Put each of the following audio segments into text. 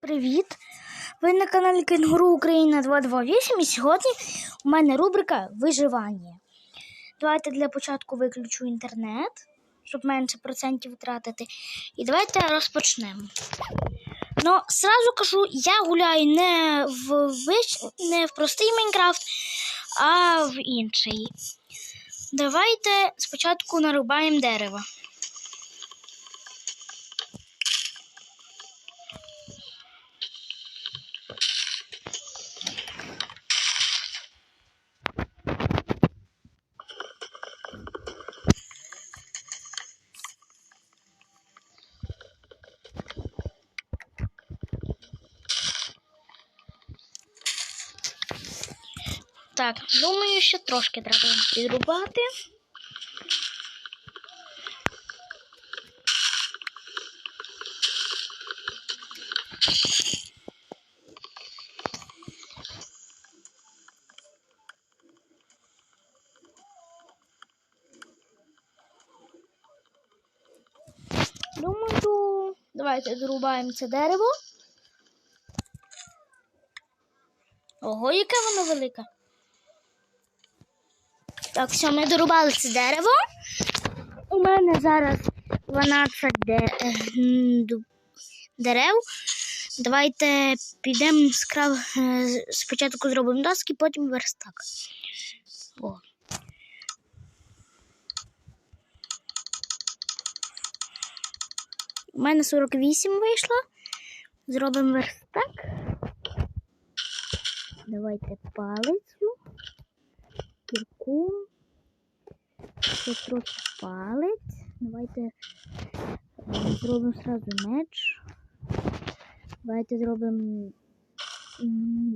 Привіт! Ви на каналі Кенгуру Україна 228 і сьогодні у мене рубрика Виживання. Давайте для початку виключу інтернет, щоб менше процентів втратити. І давайте розпочнемо. Ну, сразу кажу, я гуляю не в, виш... не в простий Майнкрафт, а в інший. Давайте спочатку нарубаємо дерево. Так, думаю, що трошки треба підрубати. Думаю, давайте дорубаємо це дерево. Ого, яке воно велике. Так, все, ми дорубали це дерево. У мене зараз 12 де... е, дерев. Давайте підемо скрав... е, спочатку зробимо доски, потім верстак. О. У мене 48 вийшло. Зробимо верстак. Давайте палицю Ще трохи палець. Давайте е, зробимо сразу меч. Давайте зробимо.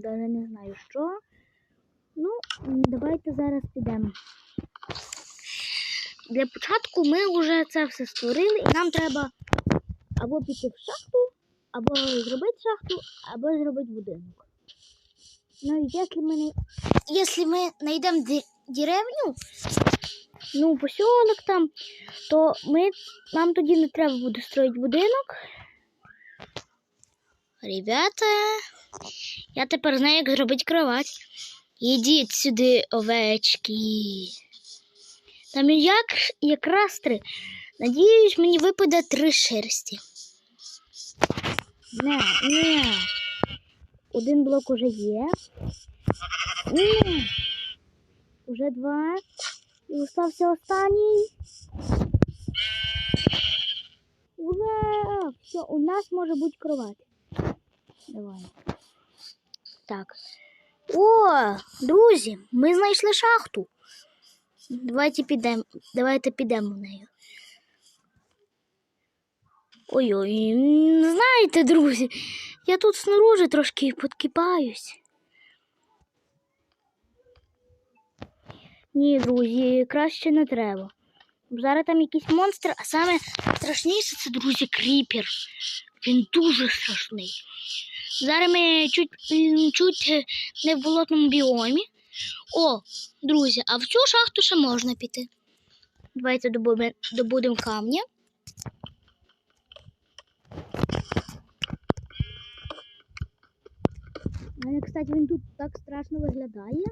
Даже не знаю що. Ну, давайте зараз підемо. Для початку ми вже це все створили, і нам треба або піти в шахту, або зробити шахту, або зробити будинок. Ну, не- если мы найдем деревню, ну, поселок там, то ми, нам тоді не треба буде строїти будинок. Ребята, я тепер знаю, як зробити кровать. Ідіть сюди, овечки. Там як, якраз три. Надіюсь, мені випаде три шерсті. Не, не. Один блок уже є. Ні. Уже два. Остався останній. Ура! Все, у нас може бути кровать. Давай. Так. О, друзі, ми знайшли шахту. Давайте підемо. Давайте підемо в нею. Ой-ой, знаєте, друзі, я тут снаружи трошки подкипаюсь. Ні, друзі, краще не треба. Зараз там якийсь монстр, а саме страшніше це, друзі, кріпер. Він дуже страшний. Зараз ми чуть, чуть е, не в болотному біомі. О, друзі, а в цю шахту ще можна піти. Давайте добудемо, камня. Мене, кстати, він тут так страшно виглядає.